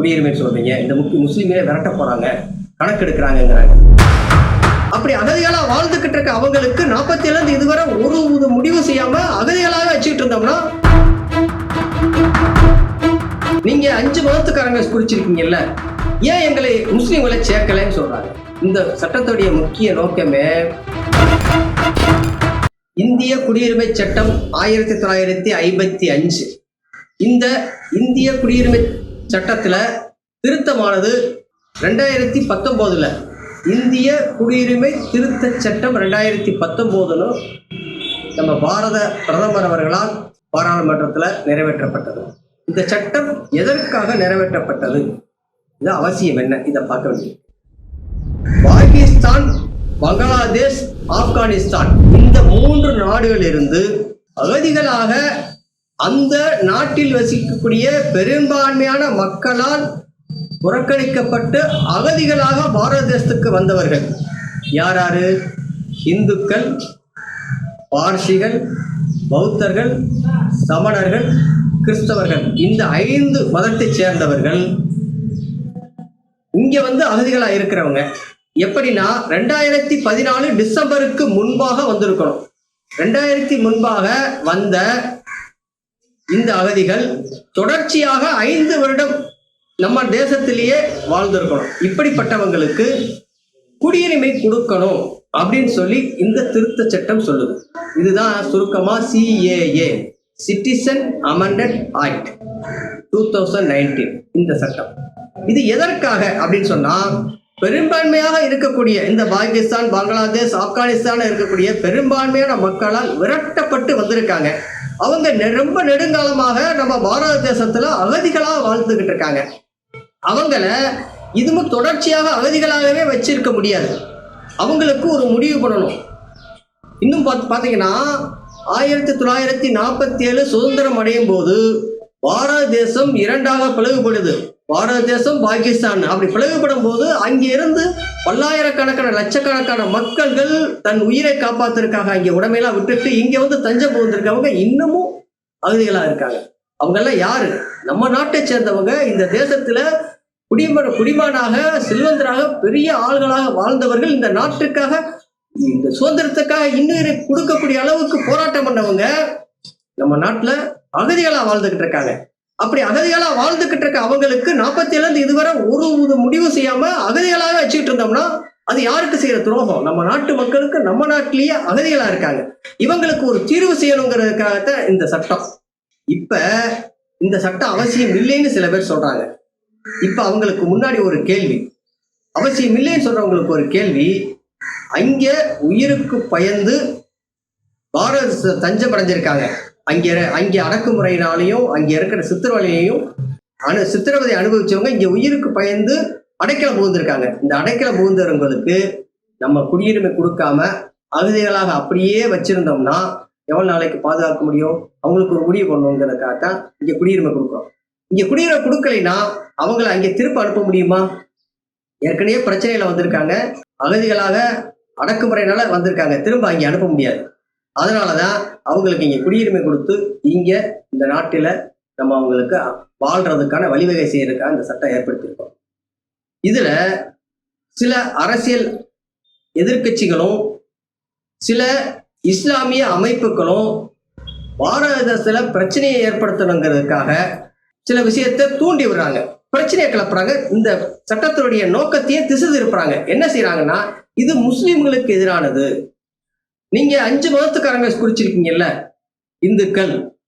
குடியுரிமை சொல்றீங்க. இந்த முக்கிய முஸ்லீமே விரட்ட போறாங்க. கணக்கெடுக்கிறாங்கங்கிறாங்க. அப்படி அகதிகளா வாழ்ந்துகிட்டு இருக்க அவங்களுக்கு நாற்பத்தி ஏழுல இதுவரை ஒரு முடிவு செய்யாம அகதிகளாக வச்சுக்கிட்டு இருந்தோம்னா நீங்க அஞ்சு மதத்துக்காரங்க குறிச்சிருக்கீங்கல்ல ஏன் எங்களை முஸ்லீம்களை சேர்க்கலைன்னு சொல்றாங்க. இந்த சட்டத்துடைய முக்கிய நோக்கமே இந்திய குடியுரிமை சட்டம் ஆயிரத்தி தொள்ளாயிரத்தி ஐம்பத்தி அஞ்சு. இந்த இந்திய குடியுரிமை சட்டத்தில் திருத்தமானது ரெண்டாயிரத்தி பத்தொம்போதில். இந்திய குடியுரிமை திருத்த சட்டம் ரெண்டாயிரத்தி பத்தொம்போதுன்னு நம்ம பாரத பிரதமர் அவர்களால் பாராளுமன்றத்தில் நிறைவேற்றப்பட்டது. இந்த சட்டம் எதற்காக நிறைவேற்றப்பட்டது? இது அவசியம் என்ன? இதை பார்க்க வேண்டியது. பாகிஸ்தான் பங்களாதேஷ் ஆப்கானிஸ்தான் இந்த மூன்று நாடுகளிலிருந்து அகதிகளாக அந்த நாட்டில் வசிக்கக்கூடிய பெரும்பான்மையான மக்களால் புறக்கணிக்கப்பட்டு அகதிகளாக பாரத தேசத்துக்கு வந்தவர்கள். யார் யாரு இந்துக்கள் பார்சிகள் பௌத்தர்கள் சமணர்கள் கிறிஸ்தவர்கள். இந்த ஐந்து மதத்தைச் சேர்ந்தவர்கள் இங்க வந்து அகதிகளாக இருக்கிறவங்க. எப்படின்னா ரெண்டாயிரத்தி பதினாலு டிசம்பருக்கு முன்பாக வந்திருக்கணும். ரெண்டாயிரத்தி முன்பாக வந்த இந்த அகதிகள் தொடர்ச்சியாக ஐந்து வருடம் நம்ம தேசத்திலேயே வாழ்ந்திருக்கணும். இப்படிப்பட்டவங்களுக்கு குடியுரிமை கொடுக்கணும் அப்படின்னு சொல்லி இந்த திருத்த சட்டம் சொல்லுது. இதுதான் சுருக்கமா CAA citizen amended act two thousand nineteen இந்த சட்டம். இது எதற்காக அப்படின்னு சொன்னா பெரும்பான்மையாக இருக்கக்கூடிய இந்த பாகிஸ்தான் பங்களாதேஷ் ஆப்கானிஸ்தான் இருக்கக்கூடிய பெரும்பான்மையான மக்களால் விரட்டப்பட்டு வந்திருக்காங்க. அவங்க நெ- ரொம்ப நெடுங்காலமாக நம்ம பாரத தேசத்துல அகதிகளா வாழ்ந்துகிட்டு இருக்காங்க. அவங்கள இதுவும் தொடர்ச்சியாக அகதிகளாகவே வச்சிருக்க முடியாது. அவங்களுக்கு ஒரு முடிவு பண்ணணும். இன்னும் பார்த்து பார்த்தீங்கன்னா ஆயிரத்தி தொள்ளாயிரத்தி நாற்பத்தி ஏழு சுதந்திரம் அடையும் போது பாரத தேசம் இரண்டாக பிளவுபடுது. பாரத தேசம் பாகிஸ்தான். அப்படி பிளவுபடும் போது அங்கே இருந்து பல்லாயிரக்கணக்கான லட்சக்கணக்கான மக்கள்கள் தன் உயிரை காப்பாத்துறதுக்காக அங்கே உடமையெல்லாம் விட்டுட்டு இங்க வந்து தஞ்சம் புகுந்திருக்கவங்க இன்னமும் அகதிகளா இருக்காங்க. அவங்க எல்லாம் யாரு? நம்ம நாட்டை சேர்ந்தவங்க இந்த தேசத்துல குடிமன குடிமனாக செல்வந்தராக பெரிய ஆள்களாக வாழ்ந்தவர்கள் இந்த நாட்டுக்காக இந்த சுதந்திரத்துக்காக இன்னும் கொடுக்கக்கூடிய அளவுக்கு போராட்டம் பண்ணவங்க நம்ம நாட்டுல அகதிகளாக வாழ்ந்துகிட்டு இருக்காங்க. அப்படி அகதிகளா வாழ்ந்துகிட்டு இருக்க அவங்களுக்கு நாற்பத்தி ஏழுல இதுவரை ஒரு ஒரு முடிவு செய்யாம அகதிகளாக வச்சுக்கிட்டு இருந்தோம்னா அது யாருக்கு செய்யற துரோகம்? நம்ம நாட்டு மக்களுக்கு நம்ம நாட்டிலேயே அகதிகளா இருக்காங்க. இவங்களுக்கு ஒரு தீர்வு செய்யணுங்கிறதுக்காகத்தான் இந்த சட்டம். இப்ப இந்த சட்டம் அவசியம் இல்லைன்னு சில பேர் சொல்றாங்க. இப்ப அவங்களுக்கு முன்னாடி ஒரு கேள்வி. அவசியம் இல்லைன்னு சொல்றவங்களுக்கு ஒரு கேள்வி. அங்கே உயிருக்கு பயந்து பாரத தஞ்சம் அடைஞ்சிருக்காங்க அங்கே அங்கே அடக்குமுறையினாலையும் அங்கே இருக்கிற சித்திரவதையையும் அனு சித்திரவதை அனுபவிச்சவங்க இங்கே உயிருக்கு பயந்து அடைக்கலை புகுந்திருக்காங்க. இந்த அடைக்கலை புகுந்தவங்களுக்கு நம்ம குடியுரிமை கொடுக்காம அகதிகளாக அப்படியே வச்சிருந்தோம்னா எவ்வளோ நாளைக்கு பாதுகாக்க முடியும்? அவங்களுக்கு ஒரு முடிவு பண்ணணுங்கிறதுக்காகத்தான் இங்கே குடியுரிமை கொடுக்குறோம். இங்கே குடியுரிமை கொடுக்கலைன்னா அவங்கள அங்கே திருப்ப அனுப்ப முடியுமா? ஏற்கனவே பிரச்சனையில வந்திருக்காங்க. அகதிகளாக அடக்குமுறையினால வந்திருக்காங்க. திரும்ப அங்கே அனுப்ப முடியாது. அதனாலதான் அவங்களுக்கு இங்கே குடியுரிமை கொடுத்து இங்கே இந்த நாட்டில் நம்ம அவங்களுக்கு வாழ்றதுக்கான வழிவகை செய்யறதுக்காக இந்த சட்டம் ஏற்படுத்தியிருக்கோம். இதில் சில அரசியல் எதிர்க்கட்சிகளும் சில இஸ்லாமிய அமைப்புகளும் பாரதத்தில் பிரச்சனையை ஏற்படுத்தணுங்கிறதுக்காக சில விஷயத்தை தூண்டி விடுறாங்க. பிரச்சனையை கிளப்புறாங்க. இந்த சட்டத்தினுடைய நோக்கத்தையே திசை திருப்புறாங்க. என்ன செய்யறாங்கன்னா இது முஸ்லிம்களுக்கு எதிரானது. நீங்க அஞ்சு மதத்துக்காரங்க குறிச்சிருக்கீங்கல்ல? இந்துக்கள்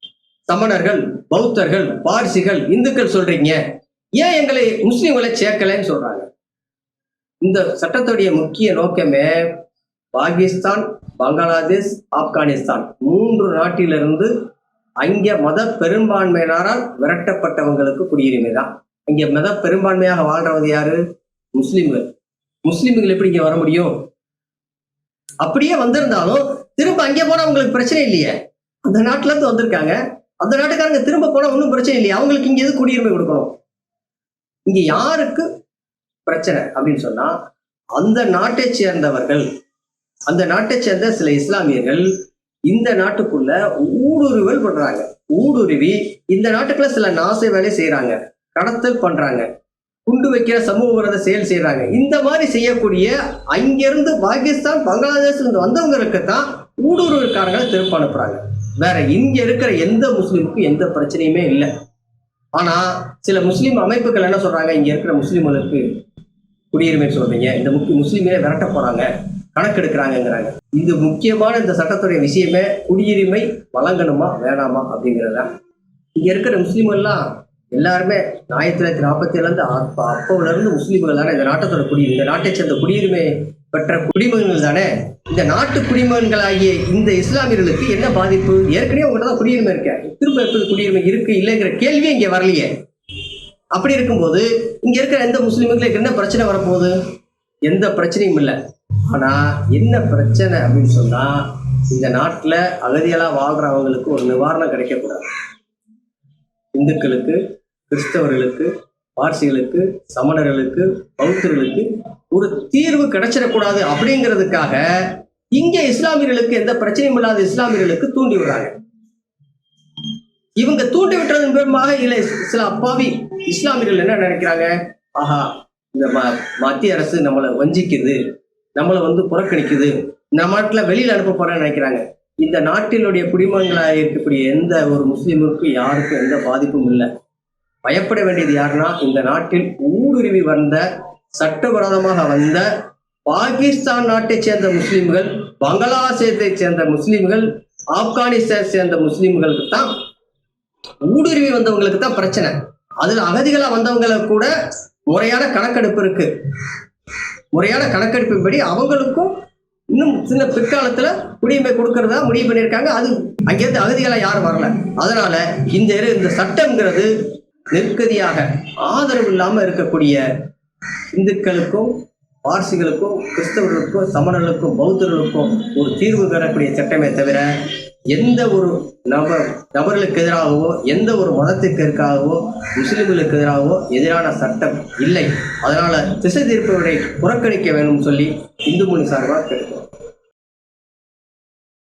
சமணர்கள் பௌத்தர்கள் பார்சிகள் இந்துக்கள் சொல்றீங்க. ஏன் எங்களை முஸ்லீம்களை சேர்க்கலைன்னு சொல்றாங்க? இந்த சட்டத்துடைய முக்கிய நோக்கமே பாகிஸ்தான் பங்களாதேஷ் ஆப்கானிஸ்தான். மூன்று நாட்டிலிருந்து அங்கே மத பெரும்பான்மையினரால் விரட்டப்பட்டவங்களுக்கு குடியுரிமை தான். இங்கே மத பெரும்பான்மையாக வாழ்றவது யாரு? முஸ்லீம்கள். முஸ்லீம்கள் எப்படி இங்கே வர முடியும்? அப்படியே வந்திருந்தாலும் திரும்ப அங்கே போனா அவங்களுக்கு பிரச்சனை இல்லையே? அந்த நாட்டுல இருந்து வந்திருக்காங்க. அந்த நாட்டுக்காரங்க திரும்ப போனா ஒன்றும் பிரச்சனை இல்லையா? அவங்களுக்கு இங்க எது குடியுரிமை கொடுக்கணும்? இங்க யாருக்கு பிரச்சனை அப்படின்னு சொன்னா அந்த நாட்டை சேர்ந்தவர்கள் அந்த நாட்டை சேர்ந்த சில இஸ்லாமியர்கள் இந்த நாட்டுக்குள்ள ஊடுருவல் பண்றாங்க. ஊடுருவி இந்த நாட்டுக்குள்ள சில நாச வேலை செய்யறாங்க கடத்தல் பண்றாங்க. குண்டு வைக்கிற சமூக விரோத செயல் செய்யறாங்க இந்த மாதிரி செய்யக்கூடிய அங்கிருந்து பாகிஸ்தான் பங்களாதேஷ்ல வந்தவங்களுக்கு தான் ஊடுருவல்காரங்களை திரும்ப அனுப்புறாங்க. வேற இங்க இருக்கிற எந்த முஸ்லீமுக்கும் எந்த பிரச்சனையுமே இல்லை. ஆனா சில முஸ்லீம் அமைப்புகள் என்ன சொல்றாங்க? இங்க இருக்கிற முஸ்லீம்களுக்கு குடியுரிமை சொல்றீங்க. இந்த முக்கிய முஸ்லீமே விரட்ட போறாங்க. கணக்கெடுக்கிறாங்கங்கிறாங்க. இது முக்கியமான இந்த சட்டத்துடைய விஷயமே. குடியுரிமை வழங்கணுமா வேணாமா அப்படிங்கிறதான் இங்க இருக்கிற முஸ்லீம்கள்லாம் எல்லாருமே ஆயிரத்தி தொள்ளாயிரத்தி நாற்பத்தி ஏழுலேருந்து அப்போ அப்போல இருந்து முஸ்லீம்கள் தானே இந்த நாட்டத்தோட குடி இந்த நாட்டை சேர்ந்த குடியுரிமை பெற்ற குடிமகன்கள் தானே? இந்த நாட்டு குடிமகன்களாகிய இந்த இஸ்லாமியர்களுக்கு என்ன பாதிப்பு? ஏற்கனவே உங்கள்கிட்ட தான் குடியுரிமை இருக்க திரும்ப எப்போது குடியுரிமை இருக்கு இல்லைங்கிற கேள்வியே இங்கே வரலையே. அப்படி இருக்கும்போது இங்க இருக்கிற எந்த முஸ்லீம்களுக்கு என்ன பிரச்சனை வரப்போகுது? எந்த பிரச்சனையும் இல்லை. ஆனா என்ன பிரச்சனை அப்படின்னு சொன்னா இந்த நாட்டுல அகதியெல்லாம் வாழ்றவங்களுக்கு ஒரு நிவாரணம் கிடைக்கக்கூடாது. இந்துக்களுக்கு கிறிஸ்தவர்களுக்கு பார்சிகளுக்கு சமணர்களுக்கு பௌத்தர்களுக்கு ஒரு தீர்வு கிடைச்சிடக்கூடாது அப்படிங்கிறதுக்காக இங்க இஸ்லாமியர்களுக்கு எந்த பிரச்சனையும் இல்லாத இஸ்லாமியர்களுக்கு தூண்டி விடுறாங்க. இவங்க தூண்டி விட்டதன் மூலமாக இல்ல சில அப்பாவி இஸ்லாமியர்கள் என்ன நினைக்கிறாங்க? ஆஹா இந்த மத்திய அரசு நம்மளை வஞ்சிக்குது நம்மளை வந்து புறக்கணிக்குது இந்த நாட்டில் வெளியில அனுப்ப போறேன்னு நினைக்கிறாங்க. இந்த நாட்டினுடைய குடிமகங்களாக இருக்கக்கூடிய எந்த ஒரு முஸ்லீமுக்கும் யாருக்கும் எந்த பாதிப்பும் இல்லை. பயப்பட வேண்டியது யாருன்னா இந்த நாட்டில் ஊடுருவி வந்த சட்டவிரோதமாக வந்த பாகிஸ்தான் நாட்டைச் சேர்ந்த முஸ்லிம்கள் பங்களாதேசத்தை சேர்ந்த முஸ்லிம்கள் ஆப்கானிஸ்தான் சேர்ந்த முஸ்லிம்களுக்கு தான் ஊடுருவி வந்தவங்களுக்கு தான் பிரச்சனை. அதுல அகதிகளா வந்தவங்களுக்கு கூட முறையான கணக்கெடுப்பு இருக்கு. முறையான கணக்கெடுப்பின்படி அவங்களுக்கும் இன்னும் சின்ன பிற்காலத்துல குடியுரிமை கொடுக்கறதா முடிவு பண்ணியிருக்காங்க. அது அங்கேருந்து அகதிகளா யாரும் வரல. அதனால இந்த இந்த சட்டம்ங்கிறது நெருக்கதியாக ஆதரவு இல்லாமல் இருக்கக்கூடிய இந்துக்களுக்கும் பார்சிகளுக்கும் கிறிஸ்தவர்களுக்கும் சமணர்களுக்கும் பௌத்தர்களுக்கும் ஒரு தீர்வு பெறக்கூடிய சட்டமே தவிர எந்த ஒரு நபர் நபர்களுக்கு எதிராகவோ எந்த ஒரு மதத்துக்கு எதிராகவோ முஸ்லிம்களுக்கு எதிராகவோ எதிரான சட்டம் இல்லை. அதனால திசை திருப்பவரை புறக்கணிக்க வேண்டும் சொல்லி இந்து மொழி சார்பாக கேட்கிறோம்